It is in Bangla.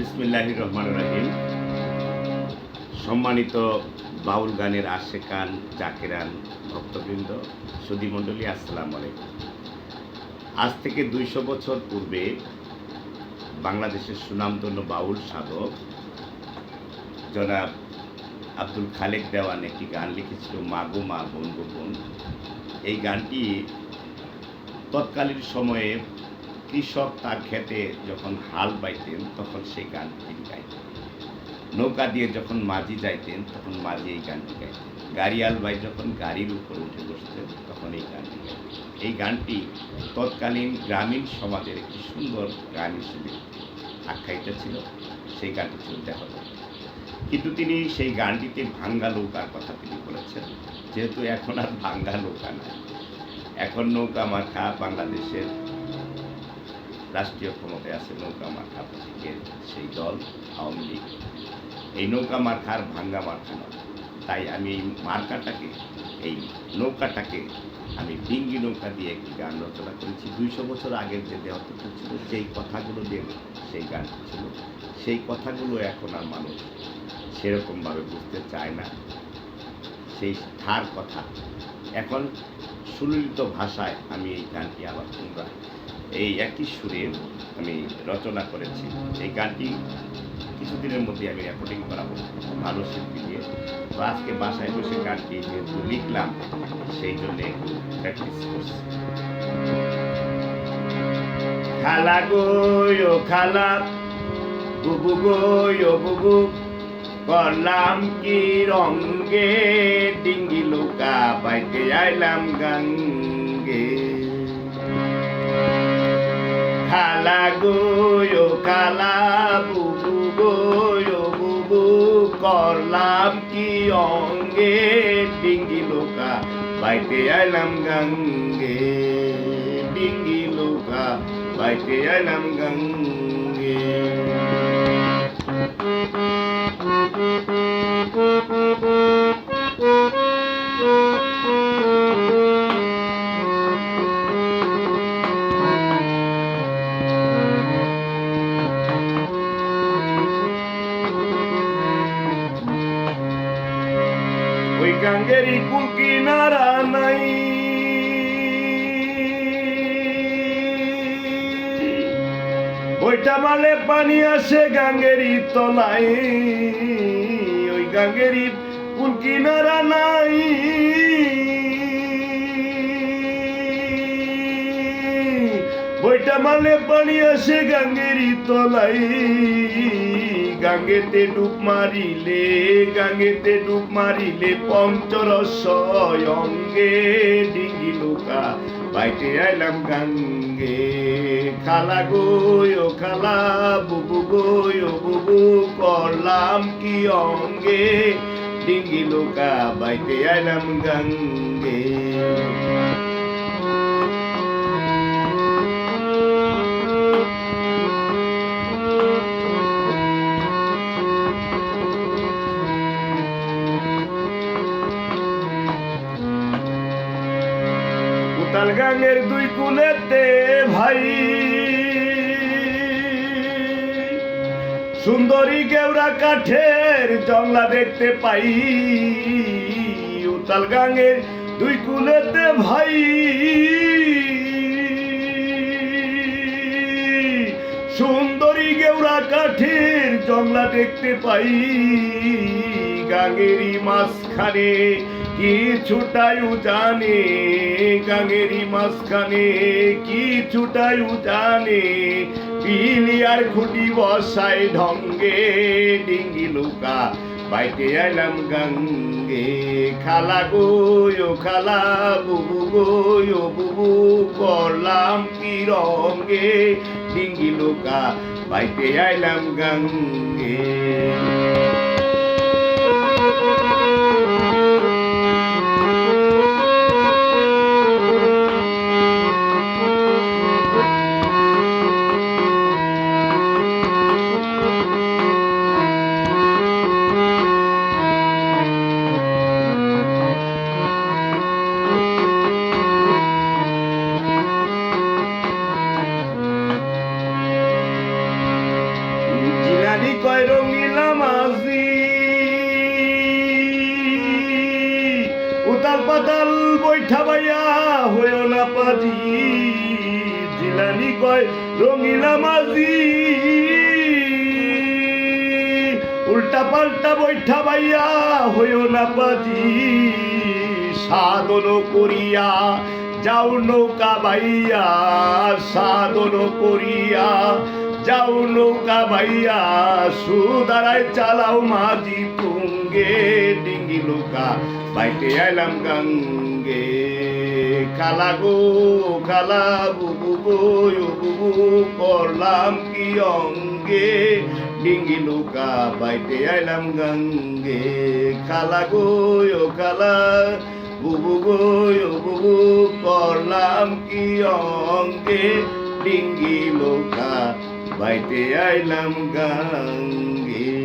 বিসমিল্লাহ রহমান রাহিম। সম্মানিত বাউল গানের আশেকান জাকেরান ভক্তবৃন্দ সুধীমণ্ডলী আসসালামু আলাইকুম। আজ থেকে দুইশো বছর পূর্বে বাংলাদেশের সুনামধন্য বাউল সাধক জনাব আব্দুল খালেক দেওয়ান একটি গান লিখেছিল, মাগো মা বোন গো বোন এই গানটি তৎকালীন সময়ে কৃষক তার ক্ষেতে যখন হাল বাইতেন, তখন সেই গানটি গাইতেন। নৌকা দিয়ে যখন মাঝি যাইতেন, তখন মাঝি এই গানটি গাইতেন। গাড়িয়াল ভাই যখন গাড়ির উপর উঠে বসতেন, তখন এই গানটি গাইতেন। এই গানটি তৎকালীন গ্রামীণ সমাজের একটি সুন্দর গান হিসেবে আখ্যায়িত ছিল। সেই গানটি ছিল দেখা কিন্তু তিনি সেই গানটিতে ভাঙ্গা নৌকার কথা তিনি বলেছেন, যেহেতু এখন আর ভাঙ্গা নৌকা নাই। এখন নৌকা মাখা বাংলাদেশের রাষ্ট্রীয় ক্ষমতায় আছে নৌকা মার্কা প্রতীকের সেই দল, আওয়ামী লীগ। এই নৌকা মার্কার ভাঙ্গা মার্কা নয়। তাই আমি এই মার্কাটাকে, এই নৌকাটাকে, আমি ডিঙ্গি নৌকা দিয়ে একটি গান রচনা করেছি। দুইশো বছর আগের যে দেহতত্ত্ব ছিল, যেই কথাগুলো দিয়ে সেই গান ছিল, সেই কথাগুলো এখন আর মানুষ সেরকমভাবে বুঝতে চায় না। সেই ধার কথা। এখন সুললিত ভাষায় আমি এই গানটি আবার পুনরায় এই একই সুরে আমি রচনা করেছি। এই গানটি কিছুদিনের মধ্যে আমি রেকর্ডিং করাবো। ভালো শিল্পী দিয়ে। তো আজকে বাসায় বসে গানটি যেহেতু লিখলাম, সেই জন্যে প্র্যাকটিস করছি। খালা ও খালা। বুবু ও বুবু। করলাম কি রঙ্গে, ডিঙ্গি লোকা, বাইতে আইলাম গঙ্গে। খালা গো খালা বুবু গো বুবু করলাম কি অঙ্গে? ডিঙ্গি লোকা, বাইতে আইলাম গঙ্গে। ডিঙ্গি লোকা, বাইতে আইলাম গঙ্গে। ওইটা মালে পানি আসে গাঙ্গেরই তলায়। ওই গাঙ্গেরই কুল কিনারা নাই। বইটা মালে পানি আসে গাঙ্গেরই তলাই গাঙ্গেতে ডুব মারিলে, গাঙ্গেতে ডুব মারিলে পঞ্চরসয় অঙ্গে ডিঙ্গি লোকা। বাইতে আইলাম গাঙ্গে। খালা গই ও খালা, বুবু গই ও বুবু, করলাম কি অঙ্গে? ডিঙ্গি লোকা বাইতে আইলাম গাঙ্গে। উতাল গাঙ্গের দুই কুলেতে ভাই। সুন্দরী কেওড়া কাঠের জংলা দেখতে পাই। উতাল গাঙ্গের দুই কুলেতে ভাই। সুন্দরী গেওড়া কাঠের জংলা দেখতে পাই। গাঙ্গেরই মাঝখানে কিছুটাই জানে গাঙ্গেরই মাঝখানে কিছুটাই জানে। পিলিয়ার খুঁটি বসায় ঢঙ্গে, ডিঙ্গি লুকা বাইতে আইলাম গঙ্গে। খালা গো, ও খালা, বুবু গো, ও বুবু, করলাম কি রঙ্গে। ডিঙ্গি লুকা বাইতে আইলাম গঙ্গে। বৈঠা বাইয়া হইও না পাজি। জিলানি কয়, রঙিলা মাঝি উল্টা পাল্টা বৈঠা বাইয়া হইও না পাজি। সাধন করিয়া যাও নৌকা বাইয়া সাধন করিয়া যাও নৌকা বাইয়া সুদারায় চালাও মাঝি তুঙ্গে ডিঙ্গি নৌকা। বাইতে আইলাম গঙ্গে। কালা গো কালা বুবু বুবু করলাম কি অঙ্গে। ডিঙ্গি নৌকা বাইতে আইলাম গঙ্গে। কালা গো কালা, বুবু, গো বুবু করলাম কি অঙ্গে। ডিঙ্গি নৌকা বাইতে আইলাম গঙ্গে।